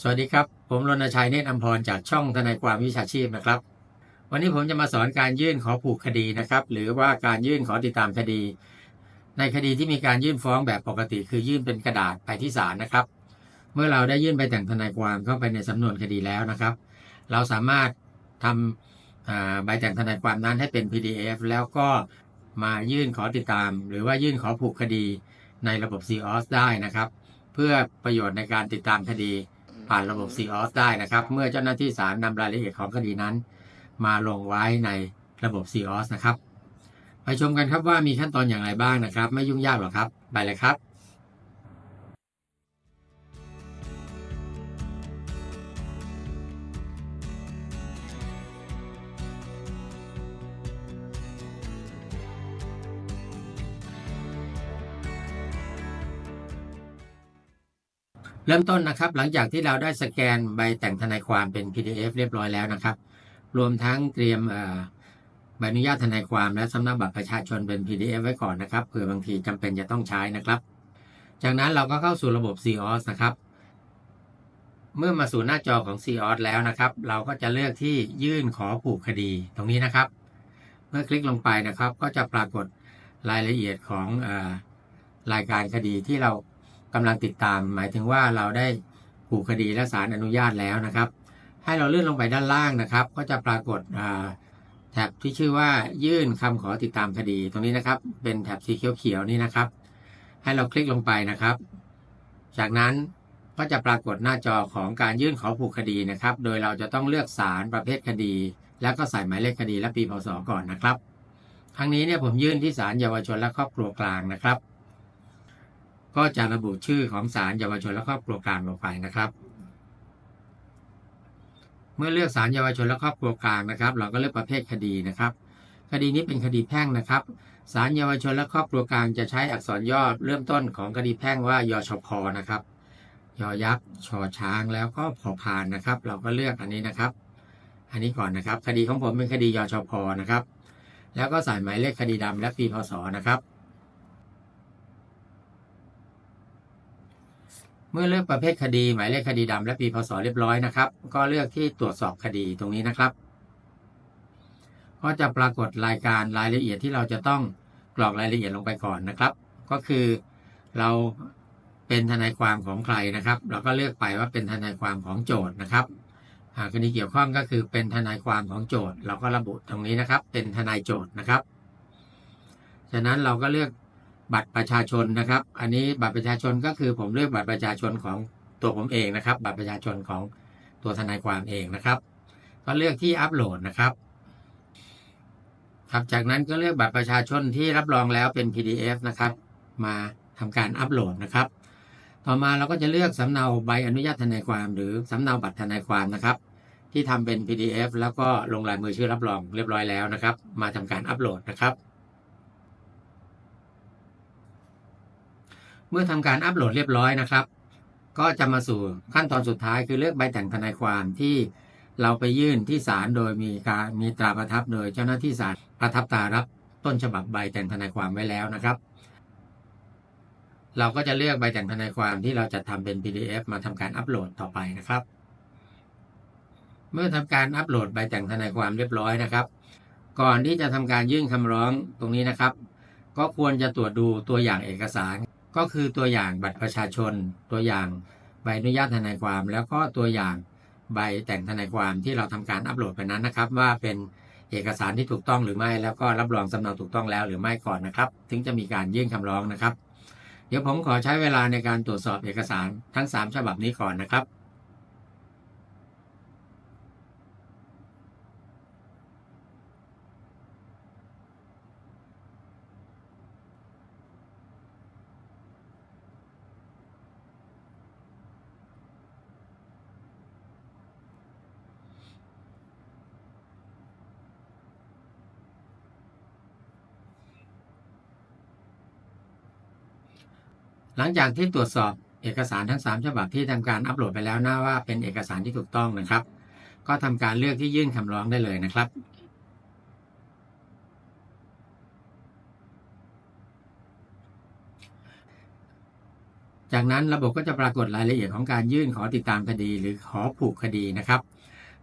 สวัสดีครับ ผมรณชัยเนตรอัมพรจากช่องทนายความวิชาชีพนะครับ วันนี้ผมจะมาสอนการยื่นขอผูกคดีนะครับ หรือว่าการยื่นขอติดตามคดี ในคดีที่มีการยื่นฟ้องแบบปกติ คือยื่นเป็นกระดาษไปที่ศาลนะครับ เมื่อเราได้ยื่นใบแต่งทนายความเข้าไปในสำนวนคดีแล้วนะครับ เราสามารถทำใบแต่งทนายความนั้นให้เป็น PDF แล้วก็มายื่นขอติดตาม หรือว่ายื่นขอผูกคดีในระบบ COS ได้นะครับ เพื่อประโยชน์ในการติดตามคดี ผ่านระบบ COS ได้นะครับ เมื่อเจ้าหน้าที่ศาลนำรายละเอียดของคดีนั้น มาลงไว้ในระบบ COS นะครับ ไปชมกันครับว่ามีขั้นตอนอย่างไรบ้างนะครับ ไม่ยุ่งยากหรอกครับ ไปเลยครับ เริ่มต้นนะครับ หลังจากที่เราได้สแกนใบแต่งทนายความเป็น PDF เรียบร้อยแล้วนะครับ รวมทั้งเตรียมใบอนุญาตทนายความและสำเนาบัตรประชาชนเป็น PDF ไว้ก่อนนะครับเผื่อบางทีจำเป็นจะต้องใช้นะครับ จากนั้นเราก็เข้าสู่ระบบ COS นะครับ เมื่อมาสู่หน้าจอของ COS แล้วนะครับ เราก็จะเลือกที่ยื่นขอผูกคดีตรงนี้นะครับ เมื่อคลิกลงไปนะครับ ก็จะปรากฏรายละเอียดของอรายการคดีที่เรา กำลังติดตาม หมายถึงว่าเราได้ผูกคดีและศาลอนุญาตแล้วนะครับ ให้เราเลื่อนลงไปด้านล่างนะครับ ก็จะปรากฏแท็บที่ชื่อว่ายื่นคำขอติดตามคดีตรงนี้นะครับ เป็นแท็บสีเขียวๆนี่นะครับ ให้เราคลิกลงไปนะครับ จากนั้นก็จะปรากฏหน้าจอของการยื่นขอผูกคดีนะครับ โดยเราจะต้องเลือกศาลประเภทคดี แล้วก็ใส่หมายเลขคดีและปีพศก่อนนะครับ ครั้งนี้เนี่ยผมยื่นที่ศาลเยาวชนและครอบครัวกลางนะครับ ก็จะระบุชื่อของศาลเยาวชนและครอบครัวกลางลงไปนะครับ เมื่อเลือกศาลเยาวชนและครอบครัวกลางนะครับ เราก็เลือกประเภทคดีนะครับ คดีนี้เป็นคดีแพ่งนะครับศาลเยาวชนและครอบครัวกลางจะใช้อักษรย่อเริ่มต้นของคดีแพ่งว่ายชพนะครับยอยักษ์ชอช้างแล้วก็พอพานนะครับ เราก็เลือกอันนี้นะครับ อันนี้ก่อนนะครับ คดีของผมเป็นคดียชพนะครับ แล้วก็ใส่หมายเลขคดีดำและปีพศนะครับ มื่อเลือกประเภทคดี หมายเลขคดีดำและปีพศเรียบร้อยนะครับ ก็เลือกที่ตรวจสอบคดีตรงนี้นะครับ ก็จะปรากฏรายการรายละเอียดที่เราจะต้องกรอกรายละเอียดลงไปก่อนนะครับ ก็คือเราเป็นทนายความของใครนะครับ เราก็เลือกไปว่าเป็นทนายความของโจทย์นะครับหากคดีเกี่ยวข้องก็คือเป็นทนายความของโจทย์ เราก็ระบุตรงนี้นะครับ เป็นทนายโจทย์นะครับ ฉะนั้นเราก็เลือก บัตรประชาชนนะครับ อันนี้บัตรประชาชนก็คือผมเลือกบัตรประชาชนของตัวผมเองนะครับ บัตรประชาชนของตัวทนายความเองนะครับ ก็เลือกที่อัปโหลดนะครับครับจากนั้นก็เลือกบัตรประชาชนที่รับรองแล้วเป็น PDF นะครับ มาทำการอัปโหลดนะครับ ต่อมาเราก็จะเลือกสำเนาใบอนุญาตทนายความ หรือสำเนาบัตรทนายความนะครับ ที่ทำเป็น PDF แล้วก็ลงลายมือชื่อรับรองเรียบร้อยแล้วนะครับ มาทำการอัปโหลดนะครับ เมื่อทำการอัปโหลดเรียบร้อยนะครับ ก็จะมาสู่ขั้นตอนสุดท้ายคือเลือกใบแต่งทนายความที่เราไปยื่นที่ศาลโดยมีการมีตราประทับโดยเจ้าหน้าที่ศาลประทับตารับต้นฉบับใบแต่งทนายความไว้แล้วนะครับ เราก็จะเลือกใบแต่งทนายความที่เราจะทำเป็น PDF มาทำการอัปโหลดต่อไปนะครับ เมื่อทำการอัปโหลดใบแต่งทนายความเรียบร้อยนะครับ ก่อนที่จะทำการยื่นคำร้องตรงนี้นะครับ ก็ควรจะตรวจดูตัวอย่างเอกสาร ก็คือตัวอย่างบัตรประชาชน ตัวอย่างใบอนุญาตทนายความ แล้วก็ตัวอย่างใบแต่งทนายความที่เราทำการอัปโหลดไปนั้นนะครับ ว่าเป็นเอกสารที่ถูกต้องหรือไม่ แล้วก็รับรองสำเนาถูกต้องแล้วหรือไม่ก่อนนะครับ ถึงจะมีการยื่นคำร้องนะครับ เดี๋ยวผมขอใช้เวลาในการตรวจสอบเอกสารทั้ง 3 ฉบับนี้ก่อนนะครับ หลังจากที่ตรวจสอบเอกสารทั้ง 3 ฉบับที่ทำการอัปโหลดไปแล้วนะว่าเป็นเอกสารที่ถูกต้องนะครับ ก็ทำการเลือกที่ยื่นคำร้องได้เลยนะครับ จากนั้นระบบก็จะปรากฏรายละเอียดของการยื่นขอติดตามคดีหรือขอผูกคดีนะครับ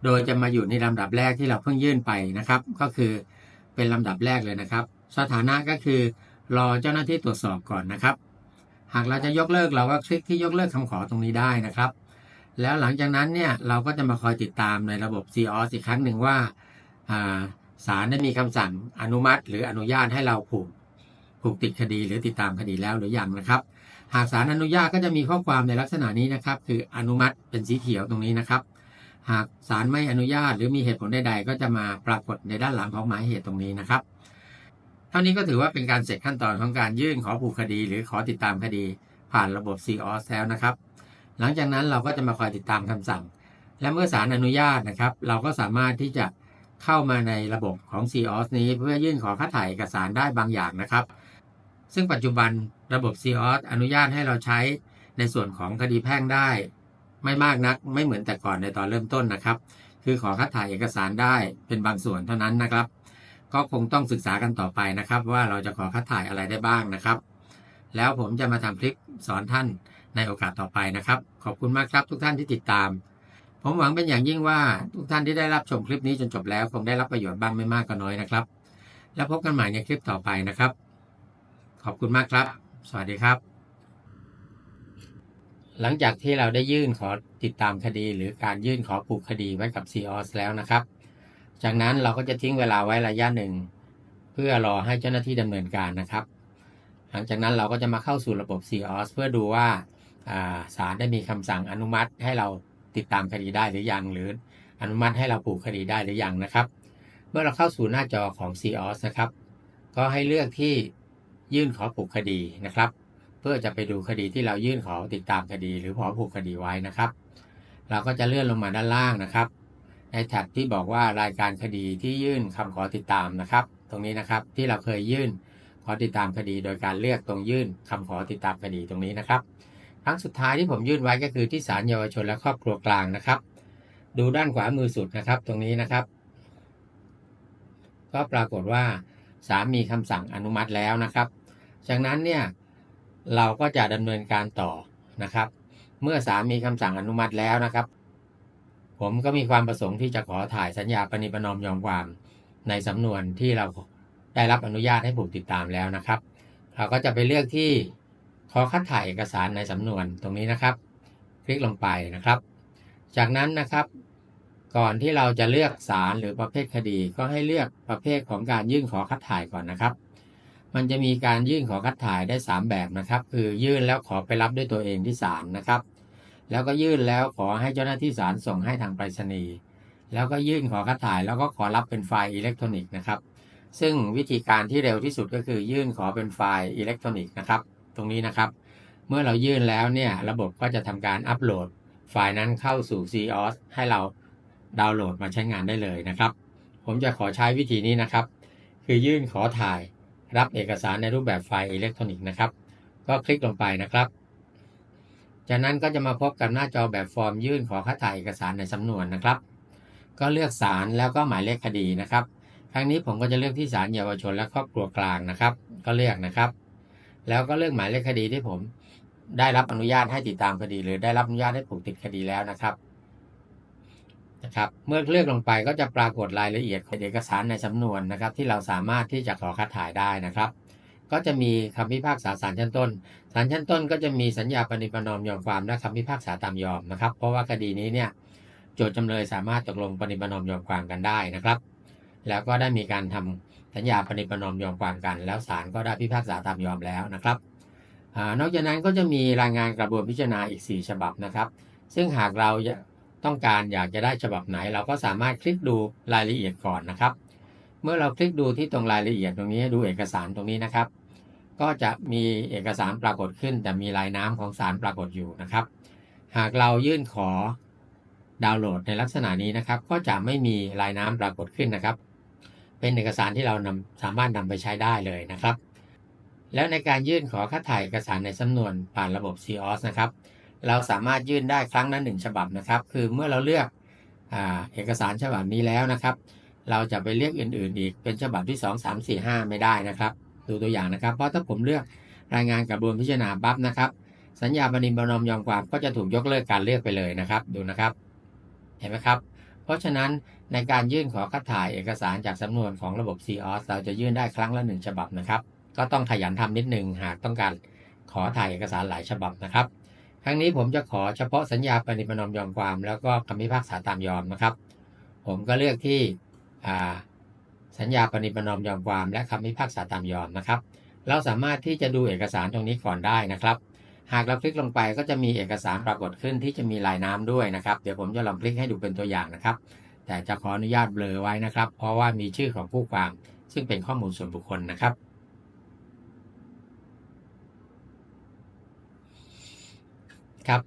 โดยจะมาอยู่ในลำดับแรกที่เราเพิ่งยื่นไปนะครับ ก็คือเป็นลำดับแรกเลยนะครับ สถานะก็คือรอเจ้าหน้าที่ตรวจสอบก่อนนะครับ หากเราจะยกเลิกเราก็คลิกที่ยกเลิกคำขอตรงนี้ได้นะครับ แล้วหลังจากนั้นเนี่ยเราก็จะมาคอยติดตามในระบบ c o s อีกครั้งหนึ่งว่าอ่าศาลได้มีคำสั่งอนุมัติ หรืออนุญาตให้เราผูกผูกติดคดีหรือติดตามคดีแล้วหรือยังนะครับ หากศาลอนุญาตก็จะมีข้อความในลักษณะนี้นะครับ คืออนุมัติเป็นสีเขียวตรงนี้นะครับ หากศาลไม่อนุญาตหรือมีเหตุผลใดๆก็จะมาปรากฏในด้านหลังของหมายเหตุตรงนี้นะครับ ท่านี้ก็ถือว่าเป็นการเสร็จขั้นตอนของการยื่นขอผูกคดี หรือขอติดตามคดีผ่านระบบ c o s แล้วนะครับ หลังจากนั้นเราก็จะมาคอยติดตามคำสั่ง และเมื่อศาลอนุญาตนะครับ เราก็สามารถที่จะเข้ามาในระบบของ c o s นี้ เพื่อยื่นขอคัดถ่ายเอกสารได้บางอย่างนะครับ ซึ่งปัจจุบันระบบ c o s อนุญาตให้เราใช้ในส่วนของคดีแพ่งได้ ไม่มากนักไม่เหมือนแต่ก่อนในตอนเริ่มต้นนะครับ คือขอคัดถ่ายเอกสารได้เป็นบางส่วนเท่านั้นนะครับ ก็คงต้องศึกษากันต่อไปนะครับ ว่าเราจะขอคัดถ่ายอะไรได้บ้างนะครับ แล้วผมจะมาทำคลิปสอนท่านในโอกาสต่อไปนะครับ ขอบคุณมากครับทุกท่านที่ติดตาม ผมหวังเป็นอย่างยิ่งว่าทุกท่านที่ได้รับชมคลิปนี้จนจบแล้วคงได้รับประโยชน์บ้างไม่มากก็น้อยนะครับ แล้วพบกันใหม่ในคลิปต่อไปนะครับ ขอบคุณมากครับ สวัสดีครับหลังจากที่เราได้ยื่นขอติดตามคดีหรือการยื่นขอผูกคดีไว้กับ c o s แล้วนะครับ จากนั้นเราก็จะทิ้งเวลาไว้ระยะหนึ่ง เพื่อรอให้เจ้าหน้าที่ดำเนินการนะครับ หลังจากนั้นเราก็จะมาเข้าสู่ระบบ c o s เพื่อดูว่าอ่าศาลได้มีคำสั่งอนุมัติให้เราติดตามคดีได้หรือยัง หรืออนุมัติให้เราผูกคดีได้หรือยังนะครับ เมื่อเราเข้าสู่หน้าจอของ c o s นะครับ ก็ให้เลือกที่ยื่นขอผูกคดีนะครับ เพื่อจะไปดูคดีที่เรายื่นขอติดตามคดี หรือขอผูกคดีไว้นะครับ เราก็จะเลื่อนลงมาด้านล่างนะครับ ในแท็บที่บอกว่ารายการคดีที่ยื่นคำขอติดตามนะครับ ตรงนี้นะครับที่เราเคยยื่นขอติดตามคดีโดยการเลือกตรงยื่นคำขอติดตามคดีตรงนี้นะครับ ครั้งสุดท้ายที่ผมยื่นไว้ก็คือที่ศาลเยาวชนและครอบครัวกลางนะครับ ดูด้านขวามือสุดนะครับ ตรงนี้นะครับ ก็ปรากฏว่าศาลมีคำสั่งอนุมัติแล้วนะครับ จากนั้นเนี่ยเราก็จะดำเนินการต่อนะครับ เมื่อศาลมีคำสั่งอนุมัติแล้วนะครับ ผมก็มีความประสงค์ที่จะขอถ่ายสัญญาปณิปนอมยอมความในสำนวนที่เราได้รับอนุญาตให้ผูกติดตามแล้วนะครับ เราก็จะไปเลือกที่ขอคัดถ่ายเอกสารในสำนวนตรงนี้นะครับ คลิกลงไปนะครับ จากนั้นนะครับก่อนที่เราจะเลือกสารหรือประเภทคดีก็ให้เลือกประเภทของการยื่นขอคัดถ่ายก่อนนะครับ มันจะมีการยื่นขอคัดถ่ายได้ 3 แบบนะครับ คือยื่นแล้วขอไปรับด้วยตัวเองที่ศาลนะครับ แล้วก็ยื่นแล้วขอให้เจ้าหน้าที่ศาลส่งให้ทางไปรษณีย์แล้วก็ยื่นขอคัดถ่าย แล้วก็ขอรับเป็นไฟล์อิเล็กทรอนิกส์นะครับ ซึ่งวิธีการที่เร็วที่สุดก็คือยื่นขอเป็นไฟล์อิเล็กทรอนิกส์นะครับ ตรงนี้นะครับ เมื่อเรายื่นแล้วเนี่ยระบบก็จะทำการอัปโหลด ไฟล์นั้นเข้าสู่ c o s ให้เราดาวน์โหลดมาใช้งานได้เลยนะครับ ผมจะขอใช้วิธีนี้นะครับ คือยื่นขอถ่ายรับเอกสารในรูปแบบไฟล์อิเล็กทรอนิกส์นะครับ ก็คลิกลงไปนะครับ จากนั้นก็จะมาพบกับหน้าจอแบบฟอร์มยื่นขอคัดถ่ายเอกสารในสำนวนนะครับ ก็เลือกสารแล้วก็หมายเลขคดีนะครับ ครั้งนี้ผมก็จะเลือกที่ศาลเยาวชนและครอบครัวกลางนะครับ ก็เลือกนะครับ แล้วก็เลือกหมายเลขคดีที่ผม ได้รับอนุญาตให้ติดตามคดี หรือได้รับอนุญาตให้ผูกติดคดีแล้วนะครับนะครับ เมื่อเลือกลงไปก็จะปรากฏรายละเอียดของเอกสารในสำนวนนะครับ ที่เราสามารถที่จะขอคัดถ่ายได้นะครับ ก็จะมีคำพิพากษาศาลชั้นต้นศาลชั้นต้นก็จะมีสัญญาปณิประนอมยอมความและคำพิพากษาตามยอมนะครับ เพราะว่าคดีนี้เนี่ยโจทย์จำเลยสามารถตกลงปณิประนอมยอมความกันได้นะครับ แล้วก็ได้มีการทำสัญญาปณิประนอมยอมความกัน แล้วศาลก็ได้พิพากษาตามยอมแล้วนะครับอนอกจากนั้นก็จะมีรายงานกระบวนพิจารณาอีก 4 ฉบับนะครับ ซึ่งหากเราต้องการอยากจะได้ฉบับไหน เราก็สามารถคลิกดูรายละเอียดก่อนนะครับ เมื่อเราคลิกดูที่ตรงรายละเอียดตรงนี้ดูเอกสารตรงนี้นะครับ ก็จะมีเอกสารปรากฏขึ้น แต่มีลายน้ำของสารปรากฏอยู่นะครับ หากเรายื่นขอดาวน์โหลดในลักษณะนี้นะครับ ก็จะไม่มีลายน้ำปรากฏขึ้นนะครับ เป็นเอกสารที่เรานำสามารถนำไปใช้ได้เลยนะครับ แล้วในการยื่นขอคัดถ่ายเอกสารในสำนวนผ่านระบบ c o s นะครับ เราสามารถยื่นได้ครั้งละหนึ่งฉบับนะครับ คือเมื่อเราเลือกอเอกสารฉบับนี้แล้วนะครับ เราจะไปเลือกอื่น ๆ อีกเป็นฉบับที่ 2 3 4 5 ไม่ได้นะครับ ดูตัวอย่างนะครับ เพราะถ้าผมเลือกรายงานกระบวนพิจารณาบัฟนะครับ สัญญาปณิประนอมยอมความก็จะถูกยกเลิกการเลือกไปเลยนะครับ ดูนะครับ เห็นไหมครับ เพราะฉะนั้นในการยื่นขอคัดถ่ายเอกสารจากสำนวนของระบบ COS เราจะยื่นได้ครั้งละหนึ่งฉบับนะครับ ก็ต้องขยันทำนิดหนึ่งหากต้องการขอถ่ายเอกสารหลายฉบับนะครับครั้งนี้ผมจะขอเฉพาะสัญญาปณิประนอมยอมความ แล้วก็คำพิพากษาตามยอมนะครับ ผมก็เลือกที่อ่า สัญญาปณิปนอมยอมความและคำพิพากษาตามยอมนะครับ เราสามารถที่จะดูเอกสารตรงนี้ก่อนได้นะครับ หากเราคลิกลงไปก็จะมีเอกสารปรากฏขึ้นที่จะมีลายน้ำด้วยนะครับ เดี๋ยวผมจะลองคลิกให้ดูเป็นตัวอย่างนะครับ แต่จะขออนุญาตเบลอไว้นะครับ เพราะว่ามีชื่อของผู้ความ ซึ่งเป็นข้อมูลส่วนบุคคลนะครับครับ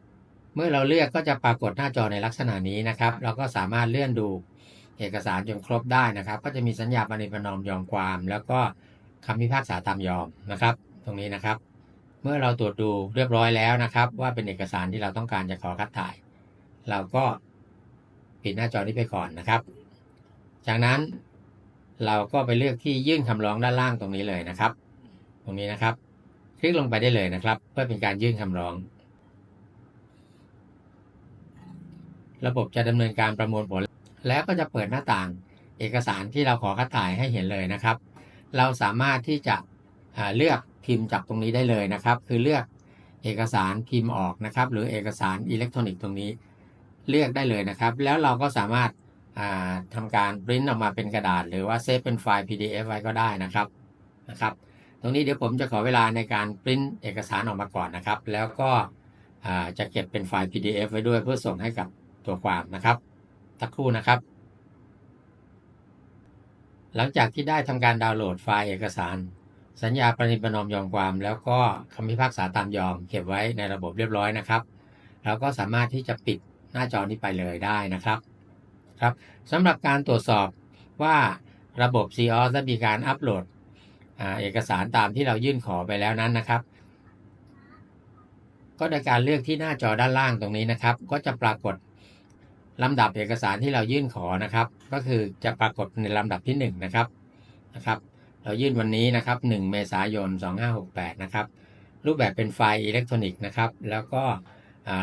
เมื่อเราเลือกก็จะปรากฏหน้าจอในลักษณะนี้นะครับ เราก็สามารถเลื่อนดู เอกสารจนครบได้นะครับ ก็จะมีสัญญาปณิประนอมยอมความ แล้วก็คำพิพากษาตามยอมนะครับ ตรงนี้นะครับ เมื่อเราตรวจดูเรียบร้อยแล้วนะครับ ว่าเป็นเอกสารที่เราต้องการจะขอคัดถ่าย เราก็ปิดหน้าจอนี้ไปก่อนนะครับ จากนั้นเราก็ไปเลือกที่ยื่นคำร้องด้านล่างตรงนี้เลยนะครับ ตรงนี้นะครับ คลิกลงไปได้เลยนะครับ เพื่อเป็นการยื่นคำร้อง ระบบจะดำเนินการประมวลผล แล้วก็จะเปิดหน้าต่างเอกสารที่เราขอคัดถ่ายให้เห็นเลยนะครับ เราสามารถที่จะเลือกพิมพ์จากตรงนี้ได้เลยนะครับ คือเลือกเอกสารพิมพ์ออกนะครับ หรือเอกสารอิเล็กทรอนิกส์ตรงนี้เลือกได้เลยนะครับ แล้วเราก็สามารถาทำการปริ้นออกมาเป็นกระดาษ หรือว่าเซฟเป็นไฟล์ PDF ไว้ก็ได้นะครับนะครับ ตรงนี้เดี๋ยวผมจะขอเวลาในการปริ้นเอกสารออกมาก่อนนะครับ แล้วก็จะเก็บเป็นไฟล์ PDF ไว้ด้วยเพื่อส่งให้กับตัวความนะครับ สักครู่นะครับ หลังจากที่ได้ทำการดาวน์โหลดไฟล์เอกสาร สัญญาปณิประนอมยอมความ แล้วก็คำพิพากษาตามยอม เก็บไว้ในระบบเรียบร้อยนะครับ เราก็สามารถที่จะปิดหน้าจอนี้ไปเลยได้นะครับครับสำหรับการตรวจสอบว่าระบบ COS ได้มีการอัปโหลดอเอกสารตามที่เรายื่นขอไปแล้วนั้นนะครับ ก็ในการเลือกที่หน้าจอด้านล่างตรงนี้นะครับ ก็จะปรากฏ ลำดับเอกสารที่เรายื่นขอนะครับ ก็คือจะปรากฏในลำดับที่1นงนะครับนะครับ เรายื่นวันนี้นะครับ 1 เมษายน 2568 นะครับ รูปแบบเป็นไฟล์อิเล็กทรอนิกส์นะครับ แล้วก็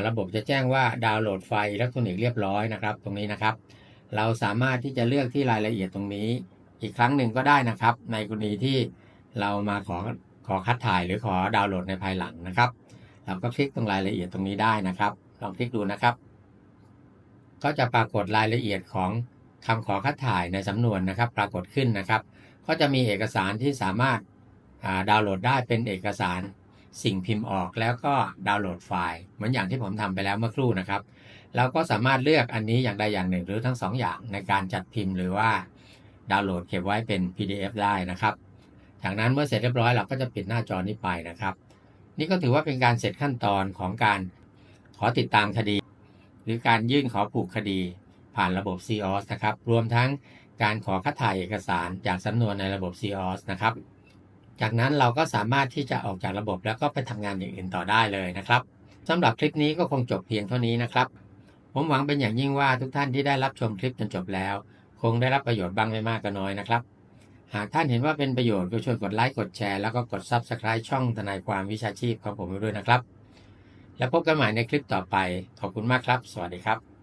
ระบบจะแจ้งว่าดาวน์โหลดไฟล์อิเล็กทรอนิกส์เรียบร้อยนะครับ ตรงนี้นะครับ เราสามารถที่จะเลือกที่รายละเอียดตรงนี้ อีกครั้งหนึ่งก็ได้นะครับ ในกรณีที่เรามาขอขอคัดถ่ายหรือขอดาวน์โหลดในภายหลังนะครับ เราก็คลิกตรงรายละเอียดตรงนี้ได้นะครับ ลองคลิกดูนะครับ ก็จะปรากฏรายละเอียดของคำขอคัดถ่ายในสำนวนนะครับ ปรากฏขึ้นนะครับ ก็จะมีเอกสารที่สามารถาดาวน์โหลดได้เป็นเอกสารสิ่งพิมพ์ออกแล้วก็ดาวน์โหลดไฟล์เหมือนอย่างที่ผมทำไปแล้วเมื่อครู่นะครับเราก็สามารถเลือกอันนี้อย่างใดอย่างหนึ่งหรือทั้งสองอย่างในการจัดพิมพ์หรือว่าดาวน์โหลดเก็บไว้เป็น PDF ได้นะครับจากนั้นเมื่อเสร็จเรียบร้อยเราก็จะปิดหน้าจอนี้ไปนะครับ นี่ก็ถือว่าเป็นการเสร็จขั้นตอนของการขอติดตามคดี หรือการยื่นขอผูกคดีผ่านระบบ COS นะครับ รวมทั้งการขอคัดถ่ายเอกสารจากสำนวนในระบบ COS นะครับ จากนั้นเราก็สามารถที่จะออกจากระบบแล้วก็ไปทำงานอย่างอื่นต่อได้เลยนะครับสำหรับคลิปนี้ก็คงจบเพียงเท่านี้นะครับ ผมหวังเป็นอย่างยิ่งว่าทุกท่านที่ได้รับชมคลิปจนจบแล้ว คงได้รับประโยชน์บ้างไม่มากก็น้อยนะครับ หากท่านเห็นว่าเป็นประโยชน์ก็ช่วยกดไลค์กดแชร์แล้วก็กด Subscribe ช่องทนายความวิชาชีพของผมด้วยนะครับ แล้วพบกันใหม่ในคลิปต่อไป ขอบคุณมากครับ สวัสดีครับ